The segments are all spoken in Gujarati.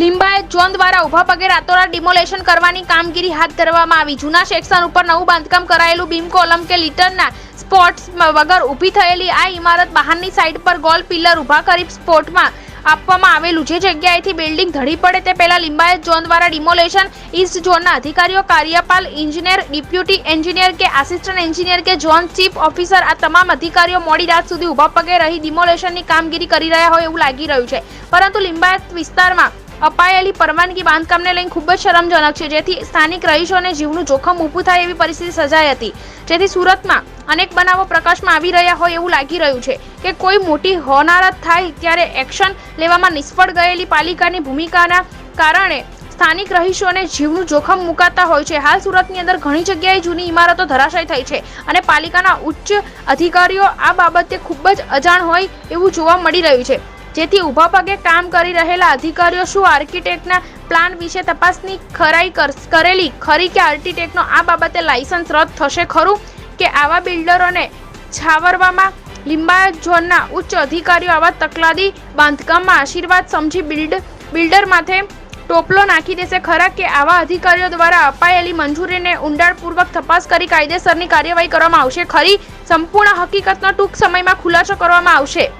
લિંબાયત ઝોન દ્વારા ઊભા પગે રાતોરાત ડિમોલેશન કરવાની કામગીરી હાથ ધરવામાં આવી. જૂના સેક્શન ઉપર નવું બાંધકામ કરાયેલું બીમ કોલમ કે લીટરના સ્પોટ્સ વગર ઊભી થયેલી આ ઇમારત બહારની સાઈડ પર ગોલ પિલર ઊભા કરી સ્પોટમાં આપવામાં આવેલું જે જગ્યાએથી બિલ્ડિંગ ધડી પડે તે પહેલા લિંબાયત ઝોન દ્વારા ડિમોલેશન ઈસ્ટ ઝોનના અધિકારીઓ, કાર્યપાલ ઇન્જિનિયર ડિપ્યુટી એન્જિનિયર કે આસિસ્ટન્ટ એન્જિનિયર કે ઝોન ચીફ ઓફિસર આ તમામ અધિકારીઓ મોડી રાત સુધી ઊભા પગે રહી ડિમોલેશનની કામગીરી કરી રહ્યા હોય એવું લાગી રહ્યું છે. પરંતુ લિંબાયત વિસ્તારમાં અપાયેલી પરવાનગી બાંધકામને લઈને ખૂબ જ શરમજનક છે. જેથી સ્થાનિક રહીશોને જીવનું જોખમ ઊભું થાય એવી પરિસ્થિતિ સર્જાઈ હતી. જેથી સુરતમાં અનેક બનાવો પ્રકાશમાં આવી રહ્યા હોય એવું લાગી રહ્યું છે કે કોઈ મોટી હોનારત થાય ત્યારે એક્શન લેવામાં નિષ્ફળ ગયેલી પાલિકાની ભૂમિકાના કારણે સ્થાનિક રહીશોને જીવનું જોખમ મુકાતા હોય છે. હાલ સુરતની અંદર ઘણી જગ્યાએ જૂની ઇમારતો ધરાશાય થઈ છે અને પાલિકાના ઉચ્ચ અધિકારીઓ આ બાબતે ખૂબ જ અજાણ હોય એવું જોવા મળી રહ્યું છે. જેથી ઊભા પગે કામ કરી રહેલા અધિકારીઓ શું આર્કિટેક્ટના પ્લાન વિશે તપાસની ખરાઈ કર- કરેલી ખરી કે આર્કિટેક્ટનો આ બાબતે લાયસન્સ રદ થશે ખરું? કે આવા બિલ્ડરોને છાવરવામાં લિંબાયત ઝોનના ઉચ્ચ અધિકારીઓ આવા તકલાદી બાંધકામમાં આશીર્વાદ સમજી બિલ્ડ, બિલ્ડર માથે ટોપલો નાખી દેશે ખરા? કે આવા અધિકારીઓ દ્વારા અપાયેલી મંજૂરીને ઊંડાણપૂર્વક તપાસ કરી કાયદેસરની કાર્યવાહી કરવામાં આવશે ખરી? સંપૂર્ણ હકીકતનો ટૂંક સમયમાં ખુલાસો કરવામાં આવશે.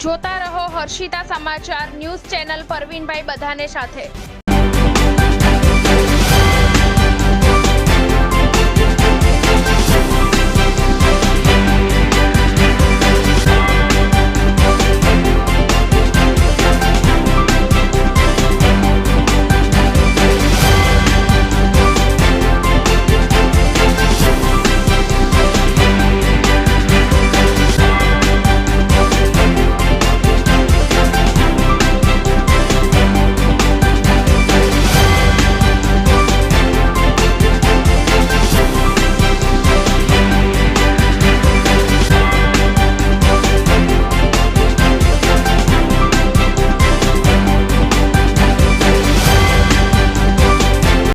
જોતા રહો. હર્ષિતા સમાચાર ન્યૂઝ ચેનલ પરવીનભાઈ બધાને સાથે